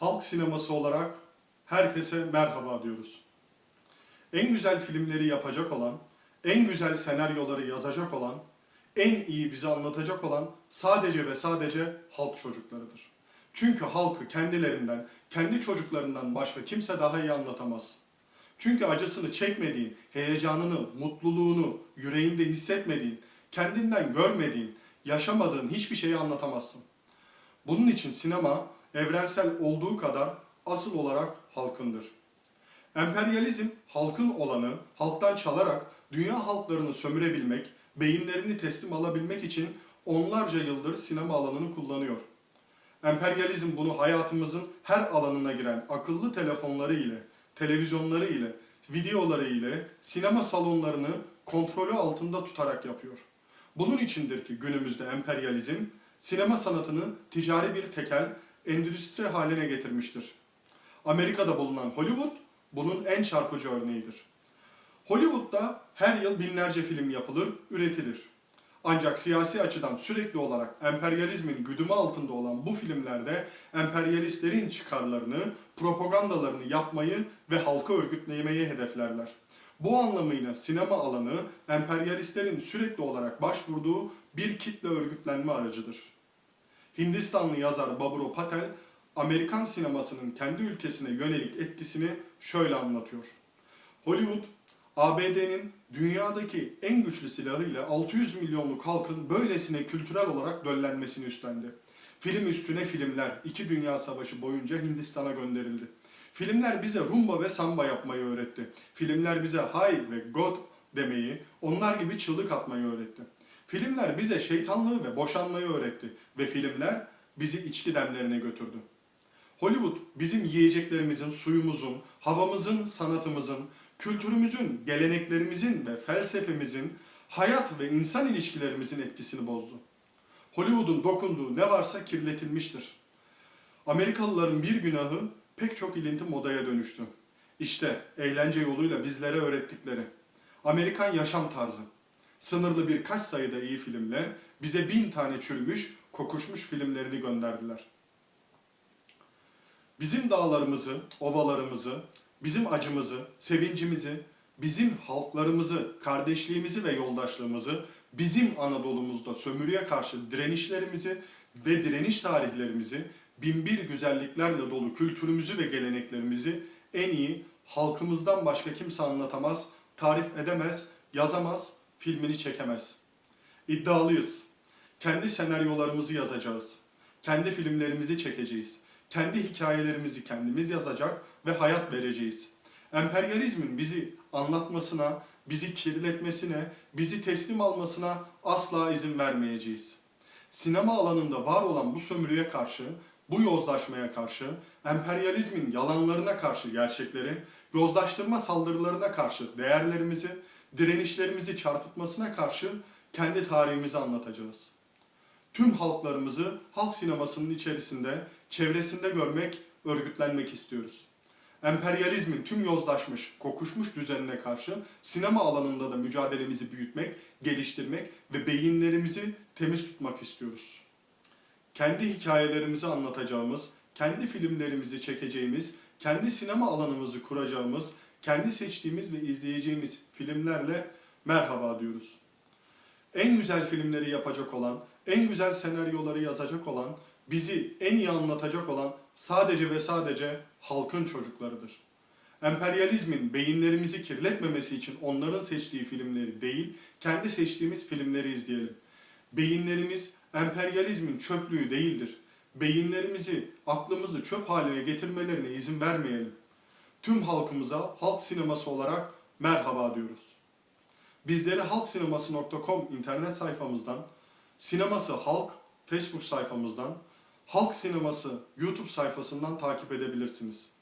halk sineması olarak herkese merhaba diyoruz. En güzel filmleri yapacak olan, en güzel senaryoları yazacak olan, en iyi bize anlatacak olan sadece ve sadece halk çocuklarıdır. Çünkü halkı kendilerinden, kendi çocuklarından başka kimse daha iyi anlatamaz. Çünkü acısını çekmediğin, heyecanını, mutluluğunu yüreğinde hissetmediğin, kendinden görmediğin, yaşamadığın hiçbir şeyi anlatamazsın. Bunun için sinema evrensel olduğu kadar asıl olarak halkındır. Emperyalizm halkın olanı halktan çalarak dünya halklarını sömürebilmek, beyinlerini teslim alabilmek için onlarca yıldır sinema alanını kullanıyor. Emperyalizm bunu hayatımızın her alanına giren akıllı telefonları ile, televizyonları ile, videoları ile sinema salonlarını kontrolü altında tutarak yapıyor. Bunun içindir ki günümüzde emperyalizm sinema sanatını ticari bir tekel, endüstri haline getirmiştir. Amerika'da bulunan Hollywood bunun en çarpıcı örneğidir. Hollywood'da her yıl binlerce film yapılır, üretilir. Ancak siyasi açıdan sürekli olarak emperyalizmin güdümü altında olan bu filmlerde emperyalistlerin çıkarlarını, propagandalarını yapmayı ve halkı örgütlemeyi hedeflerler. Bu anlamıyla sinema alanı emperyalistlerin sürekli olarak başvurduğu bir kitle örgütlenme aracıdır. Hindistanlı yazar Babur Patel, Amerikan sinemasının kendi ülkesine yönelik etkisini şöyle anlatıyor. Hollywood, ABD'nin dünyadaki en güçlü silahıyla 600 milyonluk halkın böylesine kültürel olarak döllenmesini üstlendi. Film üstüne filmler iki dünya savaşı boyunca Hindistan'a gönderildi. Filmler bize rumba ve samba yapmayı öğretti. Filmler bize hay ve god demeyi, onlar gibi çığlık atmayı öğretti. Filmler bize şeytanlığı ve boşanmayı öğretti ve filmler bizi içki demlerine götürdü. Hollywood bizim yiyeceklerimizin, suyumuzun, havamızın, sanatımızın, kültürümüzün, geleneklerimizin ve felsefemizin, hayat ve insan ilişkilerimizin etkisini bozdu. Hollywood'un dokunduğu ne varsa kirletilmiştir. Amerikalıların bir günahı pek çok ilinti modaya dönüştü. İşte eğlence yoluyla bizlere öğrettikleri. Amerikan yaşam tarzı. Sınırlı birkaç sayıda iyi filmle bize bin tane çürümüş, kokuşmuş filmlerini gönderdiler. Bizim dağlarımızı, ovalarımızı, bizim acımızı, sevincimizi, bizim halklarımızı, kardeşliğimizi ve yoldaşlığımızı, bizim Anadolu'muzda sömürüye karşı direnişlerimizi ve direniş tarihlerimizi, binbir güzelliklerle dolu kültürümüzü ve geleneklerimizi en iyi halkımızdan başka kimse anlatamaz, tarif edemez, yazamaz, filmini çekemez. İddialıyız. Kendi senaryolarımızı yazacağız. Kendi filmlerimizi çekeceğiz. Kendi hikayelerimizi kendimiz yazacak ve hayat vereceğiz. Emperyalizmin bizi anlatmasına, bizi kirletmesine, bizi teslim almasına asla izin vermeyeceğiz. Sinema alanında var olan bu sömürüye karşı, bu yozlaşmaya karşı, emperyalizmin yalanlarına karşı gerçekleri, yozlaştırma saldırılarına karşı değerlerimizi, direnişlerimizi çarpıtmasına karşı kendi tarihimizi anlatacağız. Tüm halklarımızı halk sinemasının içerisinde, çevresinde görmek, örgütlenmek istiyoruz. Emperyalizmin tüm yozlaşmış, kokuşmuş düzenine karşı sinema alanında da mücadelemizi büyütmek, geliştirmek ve beyinlerimizi temiz tutmak istiyoruz. Kendi hikayelerimizi anlatacağımız, kendi filmlerimizi çekeceğimiz, kendi sinema alanımızı kuracağımız, kendi seçtiğimiz ve izleyeceğimiz filmlerle merhaba diyoruz. En güzel filmleri yapacak olan, en güzel senaryoları yazacak olan, bizi en iyi anlatacak olan sadece ve sadece halkın çocuklarıdır. Emperyalizmin beyinlerimizi kirletmemesi için onların seçtiği filmleri değil, kendi seçtiğimiz filmleri izleyelim. Beyinlerimiz emperyalizmin çöplüğü değildir. Beyinlerimizi, aklımızı çöp haline getirmelerine izin vermeyelim. Tüm halkımıza halk sineması olarak merhaba diyoruz. Bizleri halksineması.com internet sayfamızdan, Sineması Halk Facebook sayfamızdan, Halk Sineması YouTube sayfasından takip edebilirsiniz.